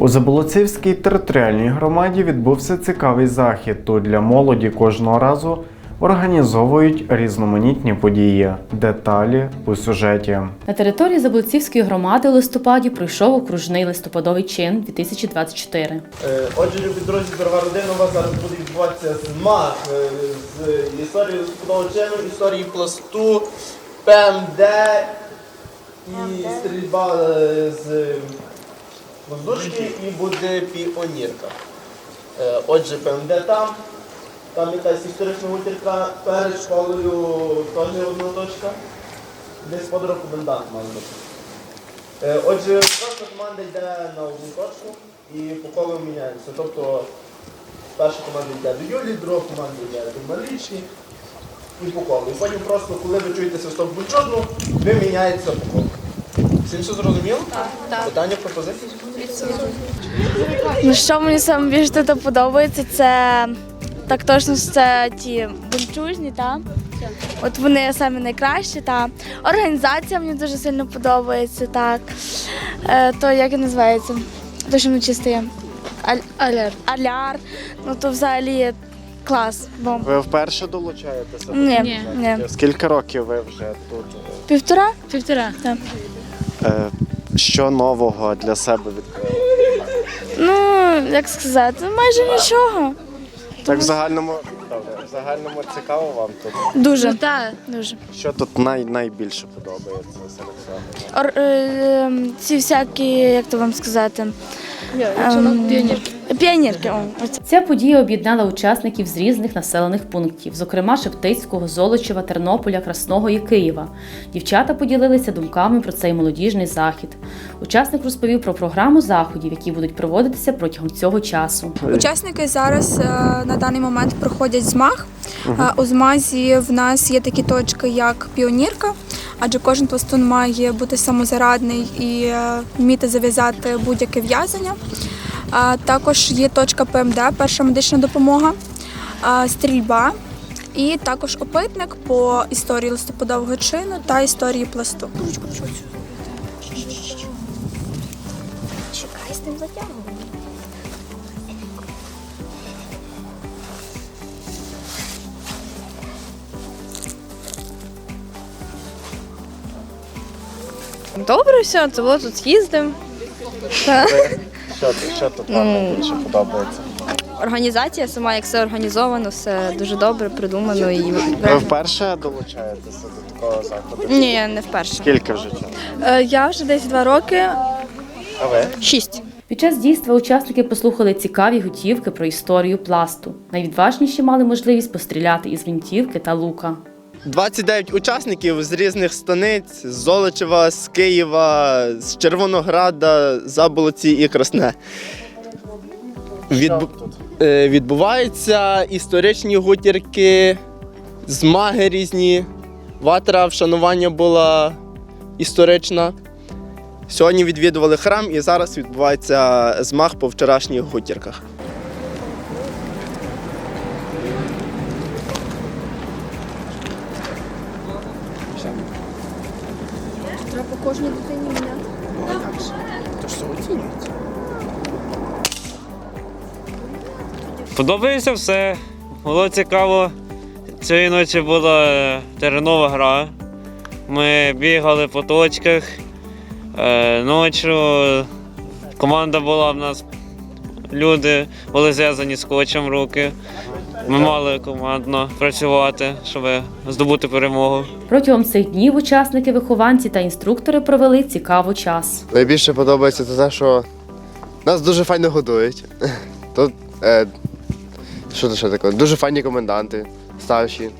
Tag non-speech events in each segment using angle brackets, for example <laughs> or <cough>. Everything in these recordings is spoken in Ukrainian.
У Заболоцівській територіальній громаді відбувся цікавий захід. Тут для молоді кожного разу організовують різноманітні події. Деталі у сюжеті. На території Заблицівської громади у листопаді пройшов окружний листопадовий чин 2024. Е, Отже, любі друзі, дорога родина, у вас зараз буде відбуватися змаг е, з історії листопадового чину, історії пласту, ПМД і стрільба е, з воздушки і буде піонірка. Е, Отже, ПМД там, там якась історична гутірка перед школою теж одна точка, десь подорож комендант має бути. Е, Отже, просто команда йде на одну точку і по колу міняється. Тобто перша команда йде до Юлії, друга команда йде до Марічні і по колу. І потім просто, коли ви чуєте свисток бульчозну, ви міняєтеся по колу. Всім все зрозуміло? Так. Питання, пропозиції? Ну, що мені саме більше тут подобається, це так точно це ті бунчужні, та от вони самі найкращі, та організація мені дуже сильно подобається, так. Е, то як і називається? То, що ми чистимо. Аль... Аляр. Аляр. Ну то взагалі клас. Бомба. Ви вперше долучаєтеся? Ні, ні. Скільки років ви вже тут? Півтора? Півтора. Так. Е, Що нового для себе відкрили? Ну, як сказати, майже нічого. Так в загальному добре, в загальному цікаво вам тут. Дуже. так. Дуже. Що тут най, найбільше подобається серед цього? Ор, е, ем, ці всякі, як то вам сказати, ем, оце. Ця подія об'єднала учасників з різних населених пунктів, зокрема Шептицького, Золочева, Тернополя, Красного і Києва. Дівчата поділилися думками про цей молодіжний захід. Учасник розповів про програму заходів, які будуть проводитися протягом цього часу. Учасники зараз е, на даний момент проходять змаг. Е, У змазі в нас є такі точки, як піонірка, адже кожен пластун має бути самозарадний і е, вміти зав'язати будь-яке в'язання. А Також є точка ПМД, перша медична допомога, стрільба. І також опитник по історії листопадового чину та історії пласту. Шукай з тим затягуванням. Добре, все, це було тут їздимо. Що, тут- що тут вам найбільше подобається? Організація сама, як все організовано, все дуже добре придумано і Ви вперше долучаєтеся до такого заходу? ні, не вперше. Скільки вже часу? Е, Я вже десь два роки. А ви? Шість. Під час дійства учасники послухали цікаві готівки про історію пласту. Найвідважніші мали можливість постріляти із гвинтівки та лука. 29 учасників з різних станиць, з Золочева, з Києва, з Червонограда, Заболоці і Красне. Відбу... е, Відбуваються історичні гутірки, змаги різні. Ватра вшанування була історична. Сьогодні відвідували храм і зараз відбувається змаг по вчорашніх гутірках. Подобається все. Було цікаво. Цієї ночі була е, теренова гра. Ми бігали по точках. Е, Ночі команда була в нас. Люди були зв'язані скотчем руки. Ми мали командно працювати, щоб здобути перемогу. Протягом цих днів учасники, вихованці та інструктори провели цікавий час. Найбільше подобається те, що нас дуже файно годують. <laughs> Тут е, що це ще таке? Дуже файні коменданти, старші.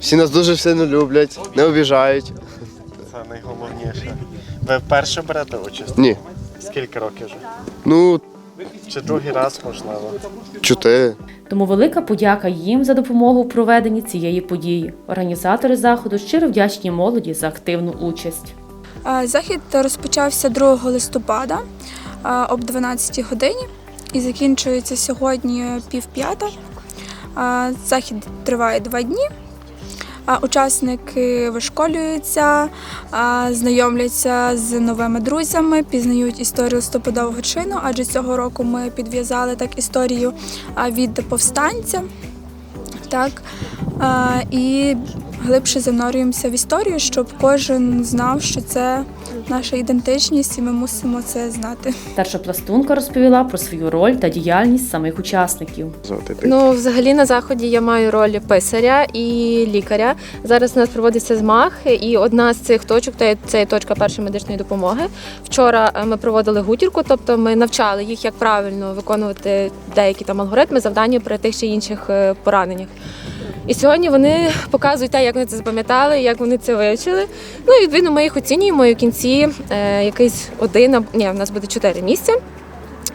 Всі нас дуже сильно люблять, не обіжають. Це найголовніше. Ви вперше берете участь? Ні. Скільки років вже? Ну, Чи другий раз можливо? чотири. Тому велика подяка їм за допомогу у проведенні цієї події. Організатори заходу щиро вдячні молоді за активну участь. Захід розпочався 2 листопада об 12 годині і закінчується сьогодні пів п'ята. Е, Захід триває два дні. Учасники вишколюються, знайомляться з новими друзями, пізнають історію стоподового чину, адже цього року ми підв'язали так історію від повстанця. Так, і глибше занурюємося в історію, щоб кожен знав, що це наша ідентичність, і ми мусимо це знати. Старша пластунка розповіла про свою роль та діяльність самих учасників. Ну, взагалі на заході я маю роль писаря і лікаря. Зараз у нас проводиться змах, і одна з цих точок це- це є точка першої медичної допомоги. Вчора е, ми проводили гутірку, тобто ми навчали їх, як правильно виконувати деякі там алгоритми, завдання при тих чи інших е, пораненнях. І сьогодні вони показують те, як вони це запам'ятали, як вони це вивчили. Ну і відповідно ми їх оцінюємо і в кінці е, якийсь один ні, в нас буде чотири місця.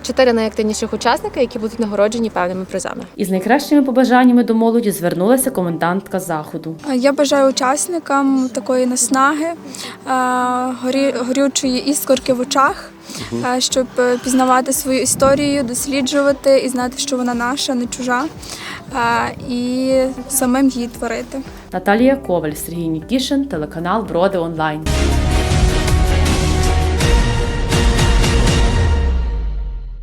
Чотири найактивніших учасника, які будуть нагороджені певними призами. Із найкращими побажаннями до молоді звернулася комендантка заходу. Я бажаю учасникам такої наснаги, е, горі- горючої іскорки в очах, е, щоб е, пізнавати свою історію, досліджувати і знати, що вона наша, не чужа, е, і самим її творити. Наталія Коваль, Сергій Нікішин, телеканал Броди Онлайн.